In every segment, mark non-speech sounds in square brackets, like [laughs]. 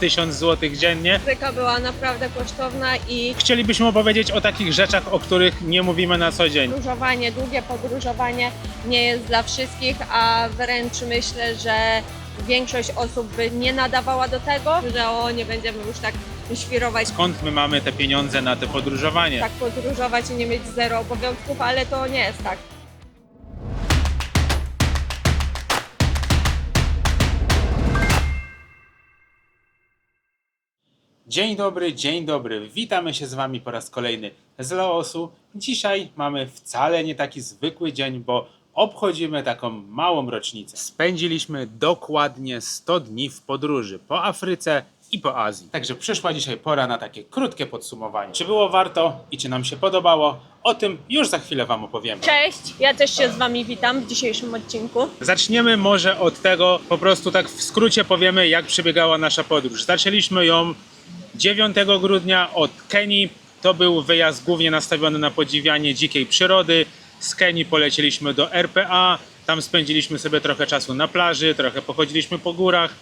1000 zł dziennie. Afryka była naprawdę kosztowna i Chcielibyśmy opowiedzieć o takich rzeczach, o których nie mówimy na co dzień. podróżowanie, długie podróżowanie nie jest dla wszystkich, a wręcz myślę, że większość osób by nie nadawała do tego, że o, nie będziemy już tak świrować, Skąd my mamy te pieniądze na te podróżowanie? tak podróżować i nie mieć zero obowiązków, ale to nie jest tak. Dzień dobry, dzień dobry. Witamy się z Wami po raz kolejny z Laosu. Dzisiaj mamy wcale nie taki zwykły dzień, bo obchodzimy taką małą rocznicę. Spędziliśmy dokładnie 100 dni w podróży po Afryce i po Azji. Także przyszła dzisiaj pora na takie krótkie podsumowanie. Czy było warto i czy nam się podobało? O tym już za chwilę Wam opowiemy. Cześć, ja też się z Wami witam w dzisiejszym odcinku. Zaczniemy może od tego, po prostu tak w skrócie powiemy, jak przebiegała nasza podróż. Zaczęliśmy ją 9 grudnia od Kenii. To był wyjazd głównie nastawiony na podziwianie dzikiej przyrody. Z Kenii polecieliśmy do RPA. Tam spędziliśmy sobie trochę czasu na plaży, trochę pochodziliśmy po górach.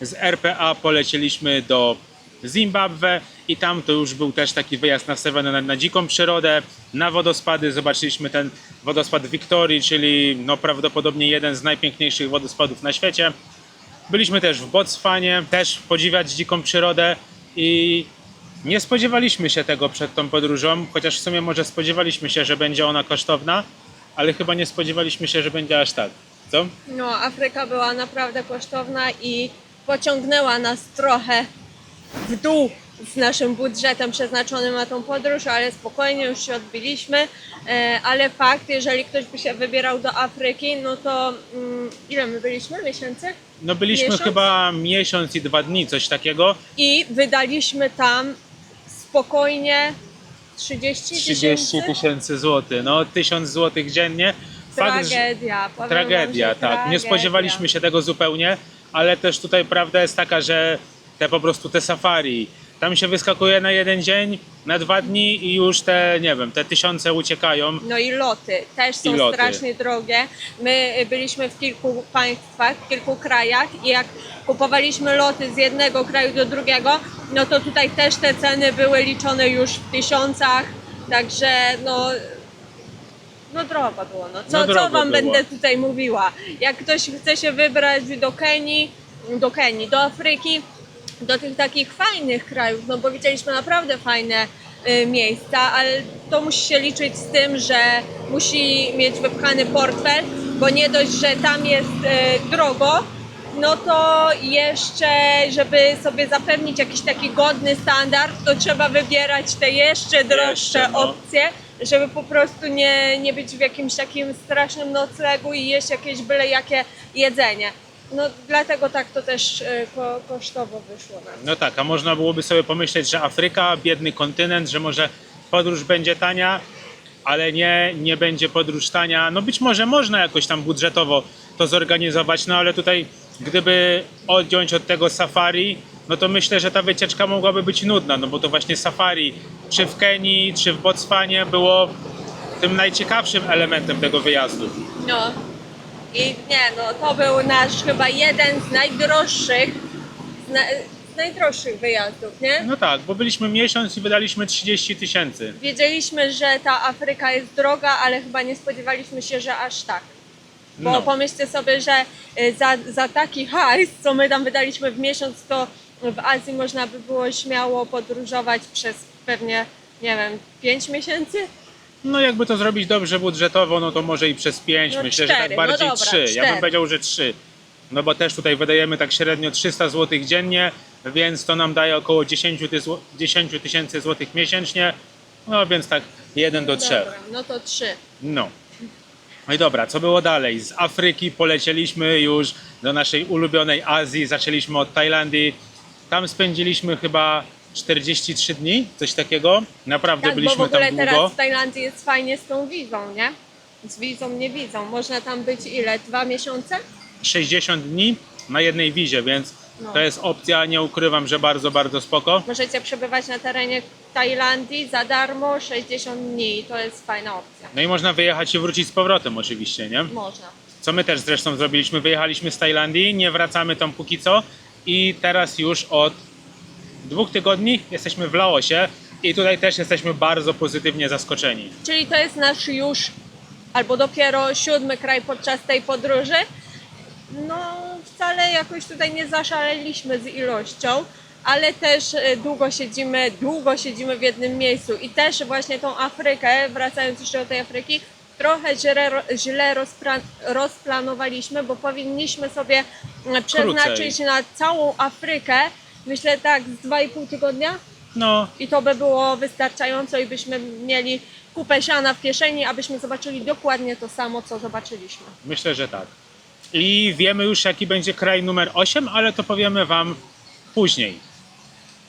Z RPA polecieliśmy do Zimbabwe i tam to już był też taki wyjazd nastawiony na, na dziką przyrodę, na wodospady. Zobaczyliśmy ten wodospad Victorii, czyli no prawdopodobnie jeden z najpiękniejszych wodospadów na świecie. Byliśmy też w Botswanie, też podziwiać dziką przyrodę i nie spodziewaliśmy się tego przed tą podróżą, chociaż w sumie może spodziewaliśmy się, że będzie ona kosztowna, ale chyba nie spodziewaliśmy się, że będzie aż tak. Co? No, Afryka była naprawdę kosztowna i pociągnęła nas trochę w dół z naszym budżetem przeznaczonym na tą podróż, ale spokojnie już się odbiliśmy. E, ale fakt, jeżeli ktoś by się wybierał do Afryki, no to mm, ile my byliśmy? Miesięcy? No byliśmy Miesiąc? chyba miesiąc i dwa dni, coś takiego. I wydaliśmy tam spokojnie 30 30 tysięcy. tysięcy złotych, no 1000 złotych dziennie. Fakt, Tragedia. Tragedia, tak. Nie tragedia. spodziewaliśmy się tego zupełnie, ale też tutaj prawda jest taka, że te po prostu te safari, tam się wyskakuje na jeden dzień, na dwa dni i już te, nie wiem, te tysiące uciekają. No i loty też są I loty. strasznie drogie. My byliśmy w kilku państwach, w kilku krajach i jak kupowaliśmy loty z jednego kraju do drugiego, no to tutaj też te ceny były liczone już w tysiącach, także no no drogo było. No. Co, No drogo co wam było. będę tutaj mówiła? Jak ktoś chce się wybrać do Kenii, do Kenii, do Afryki, do tych takich fajnych krajów, no bo widzieliśmy naprawdę fajne y, miejsca, ale to musi się liczyć z tym, że musi mieć wypchany portfel, bo nie dość, że tam jest y, drogo, no to jeszcze, żeby sobie zapewnić jakiś taki godny standard, to trzeba wybierać te jeszcze droższe Jeszcze, no. opcje, żeby po prostu nie, nie być w jakimś takim strasznym noclegu i jeść jakieś byle jakie jedzenie. No dlatego tak to też y, ko, kosztowo wyszło nam. No tak, a można byłoby sobie pomyśleć, że Afryka, biedny kontynent, że może podróż będzie tania, ale nie, nie będzie podróż tania. No być może można jakoś tam budżetowo to zorganizować, no ale tutaj gdyby odjąć od tego safari, no to myślę, że ta wycieczka mogłaby być nudna, no bo to właśnie safari czy w Kenii, czy w Botswanie było tym najciekawszym elementem tego wyjazdu. No i nie, no to był nasz chyba jeden z najdroższych, z, na, z najdroższych wyjazdów, nie? No tak, bo byliśmy miesiąc i wydaliśmy 30 tysięcy. Wiedzieliśmy, że ta Afryka jest droga, ale chyba nie spodziewaliśmy się, że aż tak. Bo No. pomyślcie sobie, że y, za, za taki hajs, co my tam wydaliśmy w miesiąc, to w Azji można by było śmiało podróżować przez pewnie, nie wiem, 5 miesięcy? No jakby to zrobić dobrze budżetowo, no to może i przez 5, No myślę, że cztery, tak no bardziej dobra, 3. Ja bym powiedział, że 3. No bo też tutaj wydajemy tak średnio 300 zł dziennie, więc to nam daje około 10 ty- zł- 10 tysięcy złotych miesięcznie. No więc tak 1 do 3. Dobra, no to 3. No. No i dobra, co było dalej? Z Afryki polecieliśmy już do naszej ulubionej Azji, zaczęliśmy od Tajlandii. Tam spędziliśmy chyba 43 dni, coś takiego. Naprawdę Tak, bo w byliśmy ogóle tam długo. teraz w Tajlandii jest fajnie z tą wizą, nie? Z wizą, nie wizą. Można tam być ile? Dwa miesiące? 60 dni na jednej wizie, więc No. to jest opcja, nie ukrywam, że bardzo, bardzo spoko. Możecie przebywać na terenie Tajlandii za darmo 60 dni to jest fajna opcja. No i można wyjechać i wrócić z powrotem oczywiście, nie? Można. Co my też zresztą zrobiliśmy, wyjechaliśmy z Tajlandii, nie wracamy tam póki co i teraz już od dwóch tygodni jesteśmy w Laosie i tutaj też jesteśmy bardzo pozytywnie zaskoczeni. Czyli to jest nasz już albo dopiero siódmy kraj podczas tej podróży. No, wcale jakoś tutaj nie zaszaleliśmy z ilością, ale też e, długo siedzimy, długo siedzimy w jednym miejscu i też właśnie tą Afrykę, wracając jeszcze do tej Afryki, trochę źle, źle rozplanowaliśmy, bo powinniśmy sobie e, przeznaczyć na całą Afrykę, myślę tak z 2,5 tygodnia, No, i to by było wystarczająco i byśmy mieli kupę siana w kieszeni, abyśmy zobaczyli dokładnie to samo, co zobaczyliśmy. myślę, że tak. I wiemy już, jaki będzie kraj numer 8, ale to powiemy Wam później.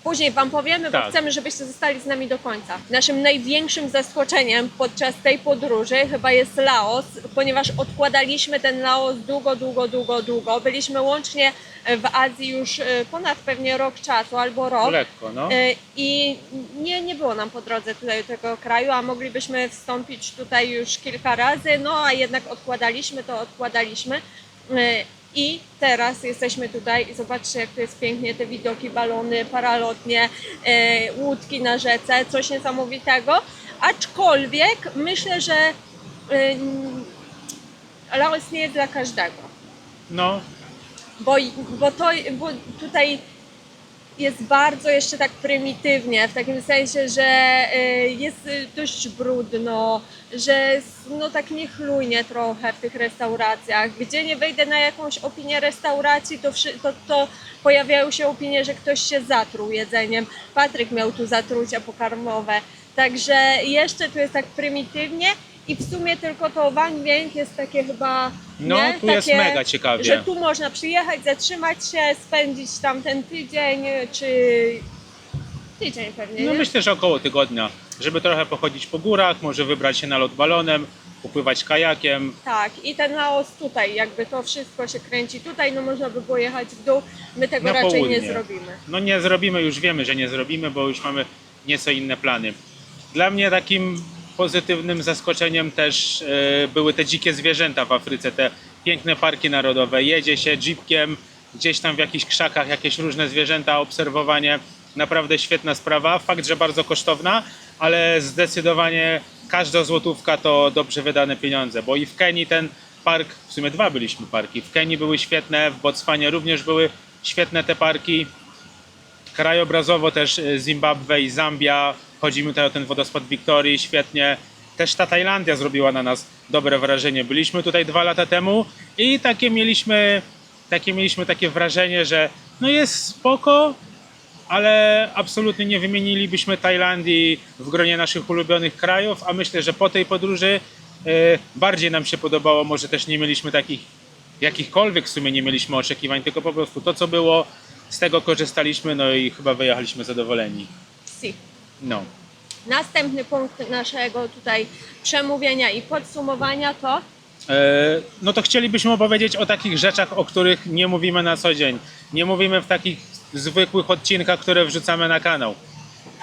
Później Wam powiemy, bo Tak. chcemy, żebyście zostali z nami do końca. Naszym największym zaskoczeniem podczas tej podróży chyba jest Laos, ponieważ odkładaliśmy ten Laos długo, długo, długo, długo. Byliśmy łącznie w Azji już e, ponad pewnie rok czasu albo rok. Lekko, no. E, I nie, nie było nam po drodze tutaj do tego kraju, a moglibyśmy wstąpić tutaj już kilka razy, no a jednak odkładaliśmy to, odkładaliśmy. E, I teraz jesteśmy tutaj i zobaczcie, jak to jest pięknie, te widoki, balony, paralotnie, e, łódki na rzece, coś niesamowitego. Aczkolwiek myślę, że e, Laos nie jest dla każdego No, bo, bo to bo tutaj jest bardzo jeszcze tak prymitywnie, w takim sensie, że y, jest dość brudno, że jest, no tak niechlujnie trochę w tych restauracjach. Gdzie nie wejdę na jakąś opinię restauracji, to, to, to pojawiają się opinie, że ktoś się zatruł jedzeniem. Patryk miał tu zatrucia pokarmowe. Także jeszcze tu jest tak prymitywnie i w sumie tylko to Wang Wieng jest takie chyba No, nie? tu jest takie, mega ciekawie. Że tu można przyjechać, zatrzymać się, spędzić tam ten tydzień, czy tydzień pewnie, no nie? myślę, że około tygodnia, żeby trochę pochodzić po górach, może wybrać się na lot balonem, popływać kajakiem. Tak, i ten Laos tutaj, jakby to wszystko się kręci tutaj, no można by było jechać w dół, my tego Na raczej południe. nie zrobimy. No nie zrobimy, już wiemy, że nie zrobimy, bo już mamy nieco inne plany. Dla mnie takim pozytywnym zaskoczeniem też e, były te dzikie zwierzęta w Afryce, te piękne parki narodowe. Jedzie się jeepkiem, gdzieś tam w jakichś krzakach jakieś różne zwierzęta, obserwowanie. Naprawdę świetna sprawa. Fakt, że bardzo kosztowna, ale zdecydowanie każda złotówka to dobrze wydane pieniądze, bo i w Kenii ten park, w sumie dwa byliśmy parki, w Kenii były świetne, w Botswanie również były świetne te parki. Krajobrazowo też y, Zimbabwe i Zambia. Chodzimy tutaj o ten wodospad Wiktorii, świetnie. Też ta Tajlandia zrobiła na nas dobre wrażenie. Byliśmy tutaj dwa lata temu i takie mieliśmy, takie mieliśmy takie wrażenie, że no jest spoko, ale absolutnie nie wymienilibyśmy Tajlandii w gronie naszych ulubionych krajów, a myślę, że po tej podróży y, bardziej nam się podobało. Może też nie mieliśmy takich jakichkolwiek w sumie nie mieliśmy oczekiwań, tylko po prostu to, co było, z tego korzystaliśmy, no i chyba wyjechaliśmy zadowoleni. Si. No. Następny punkt naszego tutaj przemówienia i podsumowania to E, no to chcielibyśmy opowiedzieć o takich rzeczach, o których nie mówimy na co dzień. Nie mówimy w takich zwykłych odcinkach, które wrzucamy na kanał.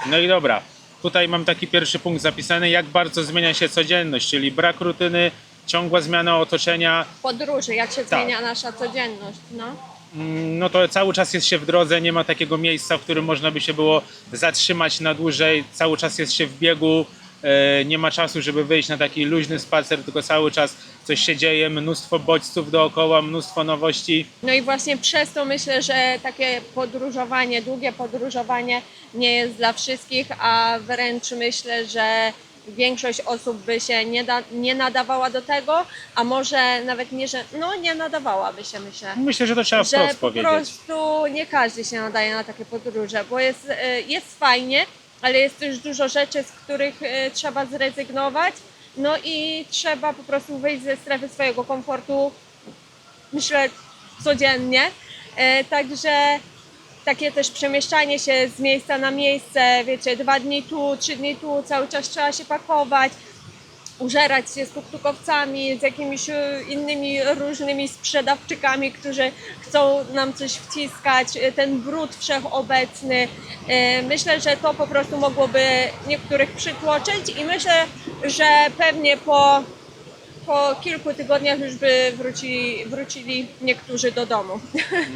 No i dobra, tutaj mam taki pierwszy punkt zapisany, jak bardzo zmienia się codzienność, czyli brak rutyny, ciągła zmiana otoczenia, podróży, jak się Tak. zmienia nasza codzienność, no. No to cały czas jest się w drodze, nie ma takiego miejsca, w którym można by się było zatrzymać na dłużej, cały czas jest się w biegu, e, nie ma czasu, żeby wyjść na taki luźny spacer, tylko cały czas coś się dzieje, mnóstwo bodźców dookoła, mnóstwo nowości. No i właśnie przez to myślę, że takie podróżowanie, długie podróżowanie nie jest dla wszystkich, a wręcz myślę, że większość osób by się nie, da, nie nadawała do tego, a może nawet nie, że no nie nadawałaby się myślę. Myślę, że to trzeba Że wprost po powiedzieć. prostu nie każdy się nadaje na takie podróże, bo jest, e, jest fajnie, ale jest też dużo rzeczy, z których e, trzeba zrezygnować. No i trzeba po prostu wyjść ze strefy swojego komfortu, myślę, codziennie. E, Także takie też przemieszczanie się z miejsca na miejsce, wiecie, dwa dni tu, trzy dni tu, cały czas trzeba się pakować, użerać się z tuktukowcami, z jakimiś e, innymi różnymi sprzedawczykami, którzy chcą nam coś wciskać, e, ten brud wszechobecny. E, Myślę, że to po prostu mogłoby niektórych przytłoczyć i myślę, że pewnie po po kilku tygodniach już by wrócili, wrócili niektórzy do domu. [laughs]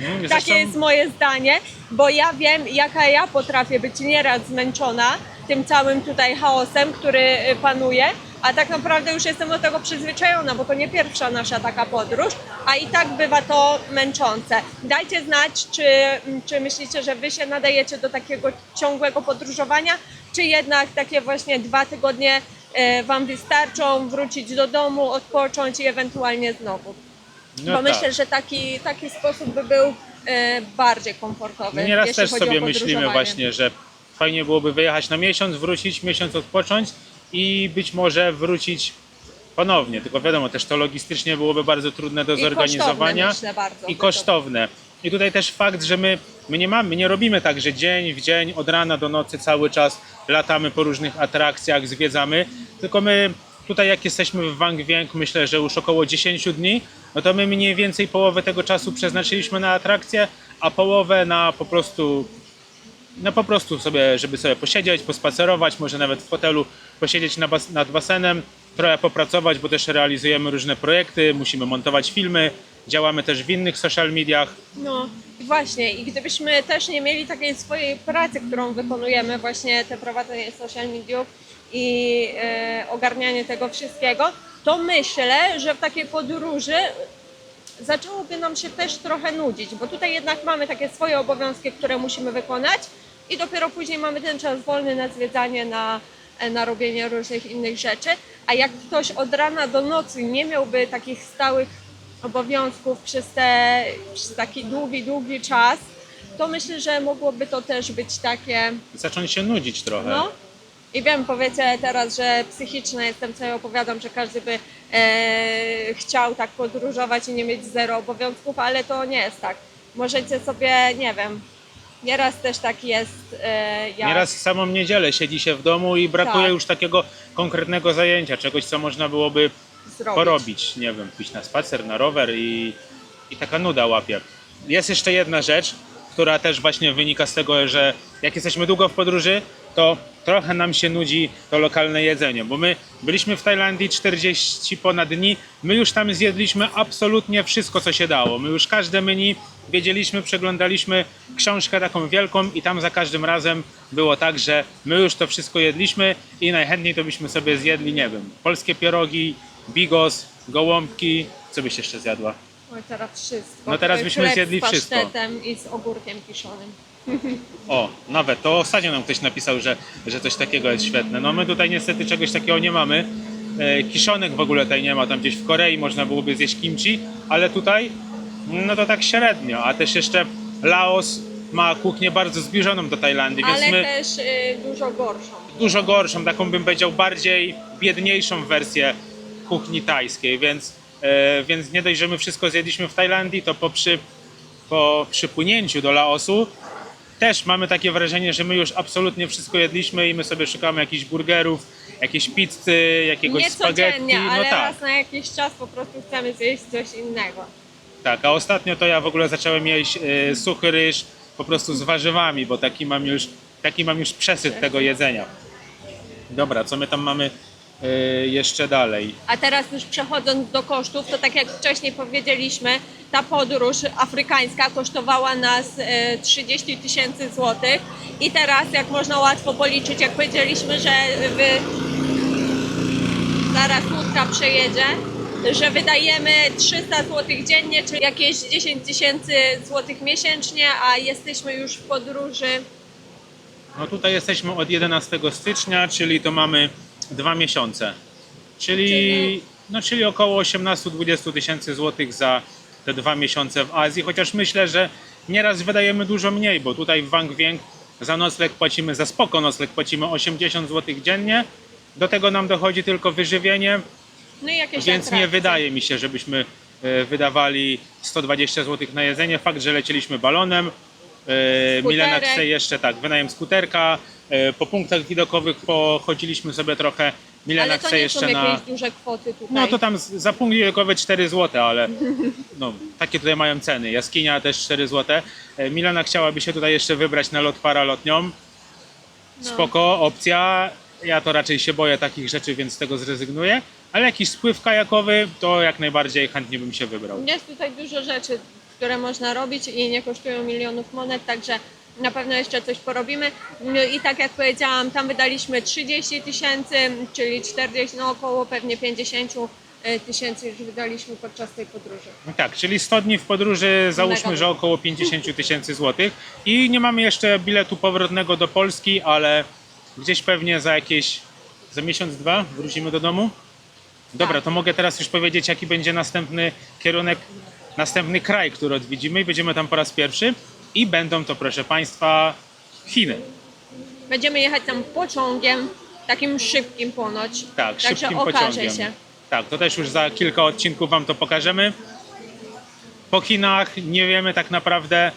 Mhm, Takie jest moje zdanie, bo ja wiem, jaka ja potrafię być nieraz zmęczona tym całym tutaj chaosem, który y, panuje, a tak naprawdę już jestem do tego przyzwyczajona, bo to nie pierwsza nasza taka podróż, a i tak bywa to męczące. Dajcie znać, czy, czy myślicie, że wy się nadajecie do takiego ciągłego podróżowania, czy jednak takie właśnie dwa tygodnie wam wystarczą, wrócić do domu, odpocząć i ewentualnie znowu. No Bo tak. myślę, że taki, taki sposób by był e, bardziej komfortowy. My nieraz jeśli też chodzi o sobie myślimy podróżowanie. właśnie, że fajnie byłoby wyjechać na miesiąc, wrócić, miesiąc odpocząć i być może wrócić ponownie. Tylko wiadomo, też to logistycznie byłoby bardzo trudne do I zorganizowania kosztowne, myślę, bardzo. i kosztowne. I tutaj też fakt, że my, my nie mamy, nie robimy tak, że dzień w dzień, od rana do nocy cały czas latamy po różnych atrakcjach, zwiedzamy, tylko my tutaj jak jesteśmy w Wang Wieng, myślę, że już około 10 dni, no to my mniej więcej połowę tego czasu przeznaczyliśmy na atrakcje, a połowę na po prostu no po prostu sobie, żeby sobie posiedzieć, pospacerować, może nawet w hotelu posiedzieć na bas- nad basenem, trochę popracować, bo też realizujemy różne projekty, musimy montować filmy, działamy też w innych social mediach. No właśnie, i gdybyśmy też nie mieli takiej swojej pracy, którą wykonujemy, właśnie te prowadzenie social mediów i e, ogarnianie tego wszystkiego, to myślę, że w takiej podróży zaczęłoby nam się też trochę nudzić, bo tutaj jednak mamy takie swoje obowiązki, które musimy wykonać i dopiero później mamy ten czas wolny na zwiedzanie, na, na robienie różnych innych rzeczy. A jak ktoś od rana do nocy nie miałby takich stałych obowiązków przez, te, przez taki długi, długi czas, to myślę, że mogłoby to też być takie Zacząć się nudzić trochę. no. I wiem, powiecie teraz, że psychiczna jestem, co ja opowiadam, że każdy by e, chciał tak podróżować i nie mieć zero obowiązków, ale to nie jest tak. Możecie sobie, nie wiem, nieraz też tak jest, e, jak... Nieraz samą niedzielę siedzi się w domu i brakuje Tak. już takiego konkretnego zajęcia, czegoś, co można byłoby zrobić. porobić. Nie wiem, pójść na spacer, na rower i, i taka nuda łapie. Jest jeszcze jedna rzecz, która też właśnie wynika z tego, że jak jesteśmy długo w podróży, to trochę nam się nudzi to lokalne jedzenie, bo my byliśmy w Tajlandii 40 ponad dni, my już tam zjedliśmy absolutnie wszystko, co się dało. My już każde menu wiedzieliśmy, przeglądaliśmy książkę taką wielką i tam za każdym razem było tak, że my już to wszystko jedliśmy i najchętniej to byśmy sobie zjedli, nie wiem, polskie pierogi, bigos, gołąbki, co byś jeszcze zjadła? Oj, teraz wszystko. No teraz byśmy Chleb zjedli z wszystko. pasztetem i z ogórkiem kiszonym. O, nawet to ostatnio nam ktoś napisał, że, że coś takiego jest świetne. No my tutaj niestety czegoś takiego nie mamy. E, kiszonek w ogóle tutaj nie ma, tam gdzieś w Korei można byłoby zjeść kimchi, ale tutaj no to tak średnio, a też jeszcze Laos ma kuchnię bardzo zbliżoną do Tajlandii, więc Ale my też y, dużo gorszą. dużo gorszą, taką bym powiedział bardziej biedniejszą wersję kuchni tajskiej, więc, e, więc nie dość, że my wszystko zjedliśmy w Tajlandii, to po, przy, po przypłynięciu do Laosu też mamy takie wrażenie, że my już absolutnie wszystko jedliśmy i my sobie szukamy jakichś burgerów, jakiejś pizzy, jakiegoś Nie spaghetti. no ale tak, raz na jakiś czas po prostu chcemy zjeść coś innego. tak, a ostatnio to ja w ogóle zacząłem jeść e, suchy ryż po prostu z warzywami, bo taki mam już, taki mam już przesyt tego jedzenia. Dobra, co my tam mamy jeszcze dalej? A teraz już przechodząc do kosztów, to tak jak wcześniej powiedzieliśmy, ta podróż afrykańska kosztowała nas e, 30 tysięcy złotych i teraz jak można łatwo policzyć, jak powiedzieliśmy, że wy... zaraz łódka przejedzie, że wydajemy 300 złotych dziennie, czyli jakieś 10 tysięcy złotych miesięcznie, a jesteśmy już w podróży No tutaj jesteśmy od 11 stycznia, czyli to mamy dwa miesiące. Czyli, no, czyli około 18-20 tysięcy złotych za te dwa miesiące w Azji, chociaż myślę, że nieraz wydajemy dużo mniej, bo tutaj w Wang Wieng za nocleg płacimy, za spoko nocleg płacimy 80 zł dziennie, do tego nam dochodzi tylko wyżywienie, no i jakieś więc nie atrakcje. wydaje mi się, żebyśmy e, wydawali 120 zł na jedzenie. Fakt, że lecieliśmy balonem. e, Milena Skuterek. chce jeszcze tak, wynajem skuterka. E, Po punktach widokowych pochodziliśmy sobie trochę. Milena Ale to chce nie jeszcze są na. jakieś duże kwoty tutaj. No to tam z- za punkt widokowy 4 zł, ale no, takie tutaj mają ceny. Jaskinia też 4 zł. E, Milena chciałaby się tutaj jeszcze wybrać na lot paralotnią. No. Spoko, opcja. Ja to raczej się boję takich rzeczy, więc z tego zrezygnuję. Ale jakiś spływ kajakowy, to jak najbardziej chętnie bym się wybrał. Jest tutaj dużo rzeczy, które można robić i nie kosztują milionów monet, także na pewno jeszcze coś porobimy. No I tak jak powiedziałam, tam wydaliśmy 30 tysięcy, czyli 40, no około pewnie 50 tysięcy już wydaliśmy podczas tej podróży. No tak, czyli 100 dni w podróży, załóżmy, Mega że około 50 tysięcy złotych. I nie mamy jeszcze biletu powrotnego do Polski, ale gdzieś pewnie za jakieś, za miesiąc, dwa wrócimy do domu. Dobra, Tak. to mogę teraz już powiedzieć, jaki będzie następny kierunek, następny kraj, który odwiedzimy i będziemy tam po raz pierwszy. I będą to, proszę Państwa, Chiny. Będziemy jechać tam pociągiem, takim szybkim ponoć. Tak, Także szybkim okaże pociągiem. się. Tak, to też już za kilka odcinków Wam to pokażemy. Po Chinach nie wiemy tak naprawdę,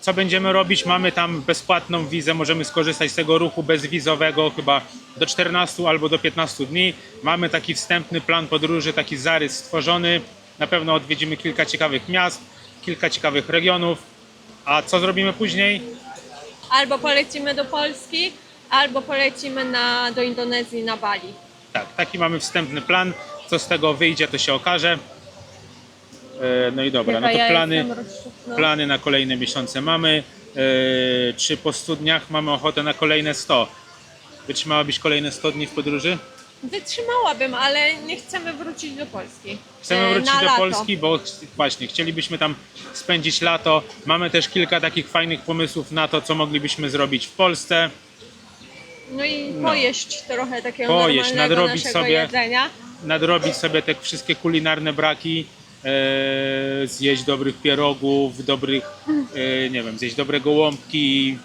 co będziemy robić. Mamy tam bezpłatną wizę, możemy skorzystać z tego ruchu bezwizowego chyba do 14 albo do 15 dni. Mamy taki wstępny plan podróży, taki zarys stworzony. Na pewno odwiedzimy kilka ciekawych miast, kilka ciekawych regionów. A co zrobimy później? Albo polecimy do Polski, albo polecimy na, do Indonezji na Bali. Tak, taki mamy wstępny plan. Co z tego wyjdzie, to się okaże. E, No i dobra, no Chyba to ja plany, jestem plany na kolejne miesiące mamy. E, Czy po 100 dniach mamy ochotę na kolejne 100? Wytrzymałabyś kolejne 100 dni w podróży? Wytrzymałabym, ale nie chcemy wrócić do Polski. Chcemy E, wrócić do lato. Polski, bo ch- właśnie chcielibyśmy tam spędzić lato. Mamy też kilka takich fajnych pomysłów na to, co moglibyśmy zrobić w Polsce. No i No. pojeść trochę takiego Pojeść, nadrobić sobie. jedzenia. nadrobić sobie te wszystkie kulinarne braki, e, zjeść dobrych pierogów, dobrych, e, nie wiem, zjeść dobre gołąbki,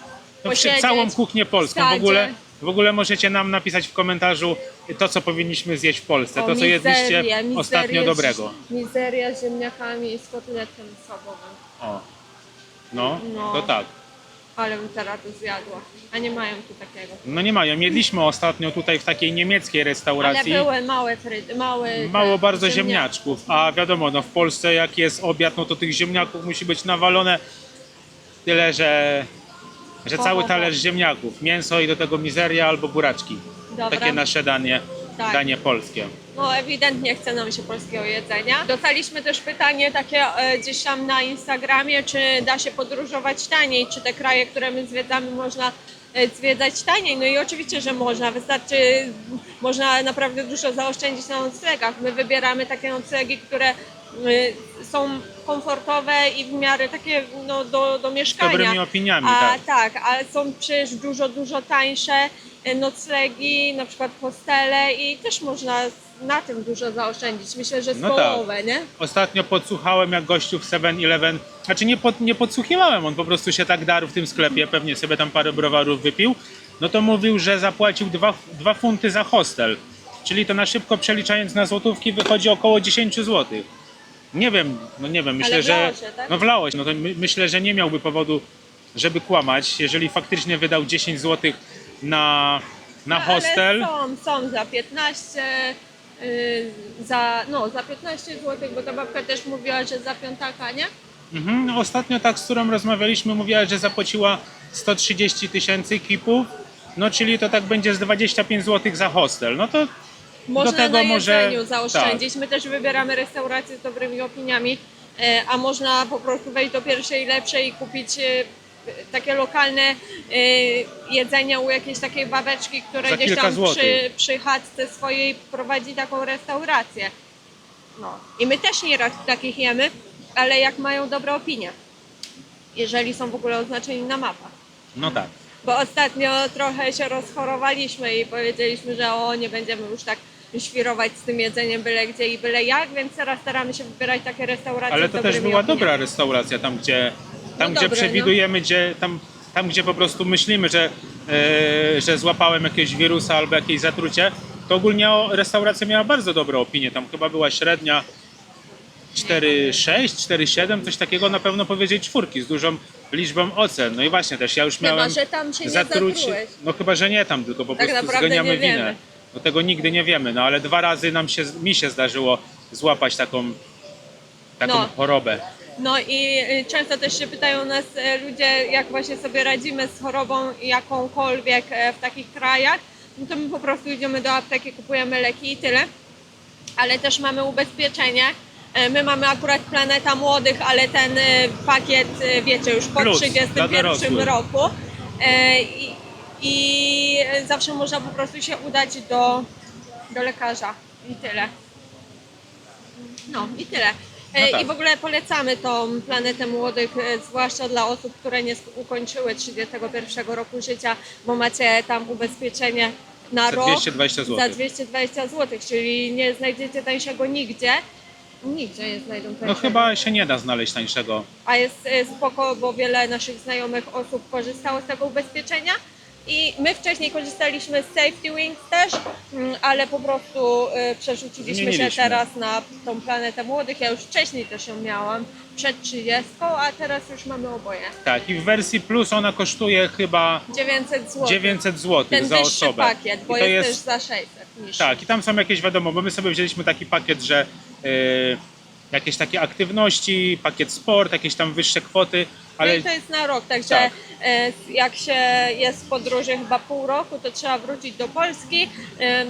no, całą kuchnię polską. W ogóle, w ogóle możecie nam napisać w komentarzu to, co powinniśmy zjeść w Polsce, to, co jedliście ostatnio z- dobrego. Mizeria z ziemniakami i z kotletem schabowym. O. No, No. to tak. Ale bym teraz to zjadła. A nie mają tu takiego. No nie mają. Jedliśmy ostatnio tutaj w takiej niemieckiej Ale restauracji. były małe fryty, małe... Mało bardzo ziemniaczków, a wiadomo, no w Polsce jak jest obiad, no to tych ziemniaków musi być nawalone tyle, że, że cały talerz ziemniaków, mięso i do tego mizeria albo buraczki. Dobra. Takie nasze danie, Tak. danie polskie. No ewidentnie chce nam się polskiego jedzenia. Dostaliśmy też pytanie takie e, gdzieś tam na Instagramie, czy da się podróżować taniej, czy te kraje, które my zwiedzamy, można e, zwiedzać taniej. No i oczywiście, że można. Wystarczy, można naprawdę dużo zaoszczędzić na noclegach. My wybieramy takie noclegi, które e, są komfortowe i w miarę takie no, do, do Z mieszkania. dobrymi opiniami, A tak. tak, ale są przecież dużo, dużo tańsze e, noclegi, na przykład hostele i też można na tym dużo zaoszczędzić. Myślę, że z No tak. połowę, nie? Ostatnio podsłuchałem jak gościu w 7-Eleven, znaczy nie, pod, nie podsłuchiwałem, on po prostu się tak darł w tym sklepie, pewnie sobie tam parę browarów wypił, no to mówił, że zapłacił 2 funty za hostel, czyli to na szybko przeliczając na złotówki wychodzi około 10 zł. Nie wiem, no nie wiem, myślę, Ale że... się, tak? No wlało się, no to my, myślę, że nie miałby powodu, żeby kłamać, jeżeli faktycznie wydał 10 zł na, na hostel. No, Ale są, są za 15, y, za, no, za 15 zł, bo ta babka też mówiła, że za piątaka, nie? Mhm. no Ostatnio tak, z którą rozmawialiśmy, mówiła, że zapłaciła 130 tysięcy kipów, no czyli to tak będzie z 25 zł za hostel. No to Można do tego na może jedzeniu zaoszczędzić. My też wybieramy restauracje z dobrymi opiniami, e, a można po prostu wejść do pierwszej lepszej i kupić e, takie lokalne e, jedzenie u jakiejś takiej babeczki, która Za gdzieś tam przy, przy chatce swojej prowadzi taką restaurację. No. I my też nieraz takich jemy, ale jak mają dobre opinie. Jeżeli są w ogóle oznaczeni na mapach. no tak. Bo ostatnio trochę się rozchorowaliśmy i powiedzieliśmy, że o, nie będziemy już tak świrować z tym jedzeniem byle gdzie i byle jak, więc teraz staramy się wybierać takie restauracje Ale z to też dobrymi była opiniami. dobra restauracja tam, gdzie, tam, No gdzie dobre, przewidujemy, gdzie, tam, tam, gdzie po prostu myślimy, że, e, że złapałem jakiegoś wirusa albo jakieś zatrucie, to ogólnie o- restauracja miała bardzo dobre opinie. Tam chyba była średnia 4,6, 4,7, coś takiego na pewno powiedzieć czwórki z dużą liczbą ocen. No i właśnie też ja już Chyba, miałem że tam się nie zatrułeś. No chyba, że nie tam, tylko po Tak prostu naprawdę zganiamy nie winę. No tego nigdy nie wiemy, no ale dwa razy nam się, mi się zdarzyło złapać taką, taką No. chorobę. No i y, często też się pytają nas e, ludzie, jak właśnie sobie radzimy z chorobą jakąkolwiek e, w takich krajach. No to my po prostu idziemy do apteki, kupujemy leki i tyle. ale też mamy ubezpieczenie. E, My mamy akurat Planeta Młodych, ale ten e, pakiet, e, wiecie, już po Plus, dla 31 dorosłych. roku. I, I zawsze można po prostu się udać do, do lekarza. I tyle. No i tyle. No tak. I w ogóle polecamy tą Planetę Młodych, zwłaszcza dla osób, które nie ukończyły 31 roku życia, bo macie tam ubezpieczenie na Za rok 220 zł. za 220 zł, czyli nie znajdziecie tańszego nigdzie. Nigdzie nie znajdą tańszego. No chyba się nie da znaleźć tańszego. A jest e, spoko, bo wiele naszych znajomych osób korzystało z tego ubezpieczenia. I my wcześniej korzystaliśmy z Safety Wings też, mm, ale po prostu e, przerzuciliśmy się Zmieniliśmy. teraz na tą planetę młodych. Ja już wcześniej też ją miałam, przed 30, a teraz już mamy oboje. Tak, i w wersji plus ona kosztuje chyba 900 zł. 900 zł Ten za wyższy osobę. pakiet, bo I to jest, też za 600 niż. Tak, i tam są jakieś wiadomo, bo my sobie wzięliśmy taki pakiet, że jakieś takie aktywności, pakiet sport, jakieś tam wyższe kwoty, Ale ale to jest na rok, także Tak. e, jak się jest w podróży chyba pół roku, to trzeba wrócić do Polski,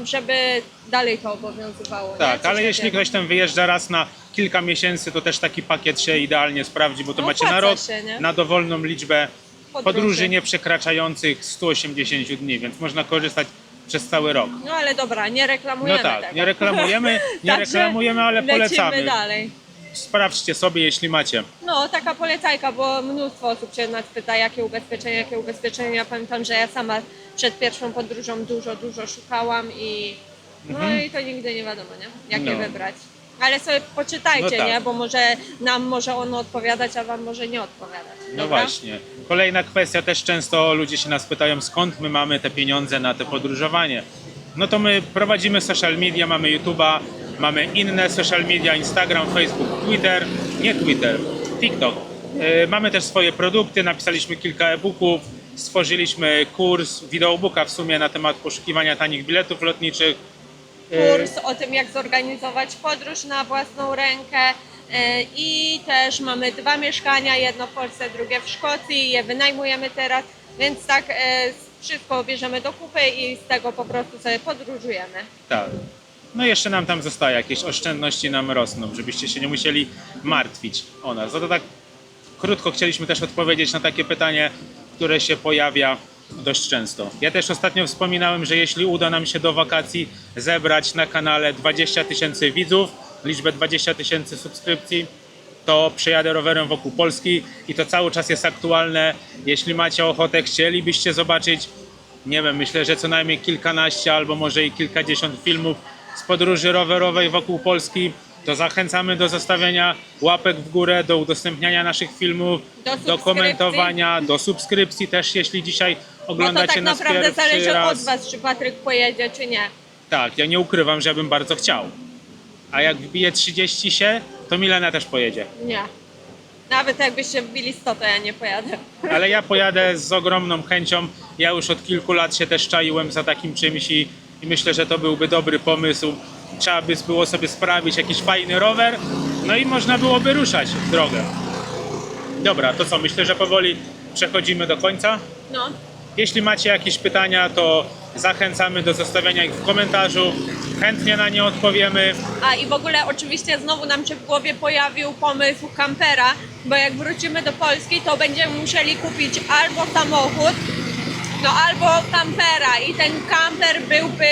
żeby dalej to obowiązywało. tak, ale jeśli ktoś tam wyjeżdża raz na kilka miesięcy, to też taki pakiet się idealnie sprawdzi, bo to No macie na rok, się, na dowolną liczbę Podróży. podróży nie przekraczających 180 dni, więc można korzystać przez cały rok. No ale dobra, nie reklamujemy No tak, tego. nie reklamujemy, [laughs] nie Także reklamujemy, ale lecimy polecamy. dalej. Sprawdźcie sobie, jeśli macie. No, taka polecajka, bo mnóstwo osób się nas pyta, jakie ubezpieczenia, jakie ubezpieczenia. Ja pamiętam, że ja sama przed pierwszą podróżą dużo, dużo szukałam i no i to nigdy nie wiadomo, nie? Jakie Mhm. No. wybrać. Ale sobie poczytajcie, No tak. nie? Bo może nam może ono odpowiadać, a wam może nie odpowiadać. No Dobra? właśnie. Kolejna kwestia, też często ludzie się nas pytają, skąd my mamy te pieniądze na te podróżowanie. No to my prowadzimy social media, mamy YouTube'a, mamy inne social media, Instagram, Facebook, Twitter, nie Twitter, TikTok. Yy, mamy też swoje produkty, napisaliśmy kilka e-booków, stworzyliśmy kurs, wideobooka w sumie na temat poszukiwania tanich biletów lotniczych. Yy, Kurs o tym, jak zorganizować podróż na własną rękę. E, I też mamy dwa mieszkania, jedno w Polsce, drugie w Szkocji. Je wynajmujemy teraz, więc tak e, wszystko bierzemy do kupy i z tego po prostu sobie podróżujemy. Tak. No jeszcze nam tam zostaje, jakieś oszczędności nam rosną, żebyście się nie musieli martwić o nas. No to tak krótko chcieliśmy też odpowiedzieć na takie pytanie, które się pojawia dość często. Ja też ostatnio wspominałem, że jeśli uda nam się do wakacji zebrać na kanale 20 tysięcy widzów, liczbę 20 tysięcy subskrypcji, to przejadę rowerem wokół Polski i to cały czas jest aktualne. Jeśli macie ochotę, chcielibyście zobaczyć, nie wiem, myślę, że co najmniej kilkanaście albo może i kilkadziesiąt filmów z podróży rowerowej wokół Polski, to zachęcamy do zostawiania łapek w górę, do udostępniania naszych filmów, Do do, komentowania, do subskrypcji też, jeśli dzisiaj No to oglądacie tak nas naprawdę pierwszy zależy raz. od Was, czy Patryk pojedzie, czy nie. Tak, ja nie ukrywam, że bym bardzo chciał. A jak wbije 30 się, to Milena też pojedzie. Nie. Nawet jakbyście wbili 100, to ja nie pojadę. Ale ja pojadę z ogromną chęcią. Ja już od kilku lat się też czaiłem za takim czymś i, i myślę, że to byłby dobry pomysł. Trzeba by było sobie sprawić jakiś fajny rower, no i można byłoby ruszać w drogę. Dobra, to co? Myślę, że powoli przechodzimy do końca. No. Jeśli macie jakieś pytania, to zachęcamy do zostawiania ich w komentarzu. Chętnie na nie odpowiemy. A i w ogóle oczywiście znowu nam się w głowie pojawił pomysł kampera, bo jak wrócimy do Polski, to będziemy musieli kupić albo samochód, no albo kampera i ten kamper byłby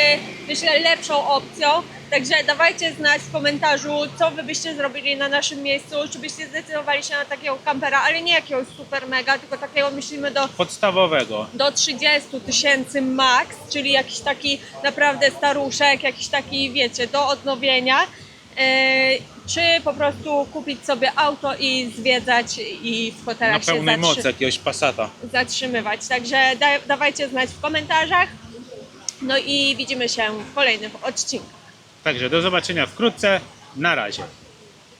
myślę lepszą opcją. Także dawajcie znać w komentarzu, co wy byście zrobili na naszym miejscu, czy byście zdecydowali się na takiego kampera, ale nie jakiegoś super mega, tylko takiego myślimy do Podstawowego. do 30 tysięcy max, czyli jakiś taki naprawdę staruszek, jakiś taki, wiecie, do odnowienia. Yy, czy po prostu kupić sobie auto i zwiedzać i w Na hotelach się pełnej zatrzy- mocy jakiegoś Passata. zatrzymywać. Także da, dawajcie znać w komentarzach. No i widzimy się w kolejnych odcinkach. Także do zobaczenia wkrótce. Na razie.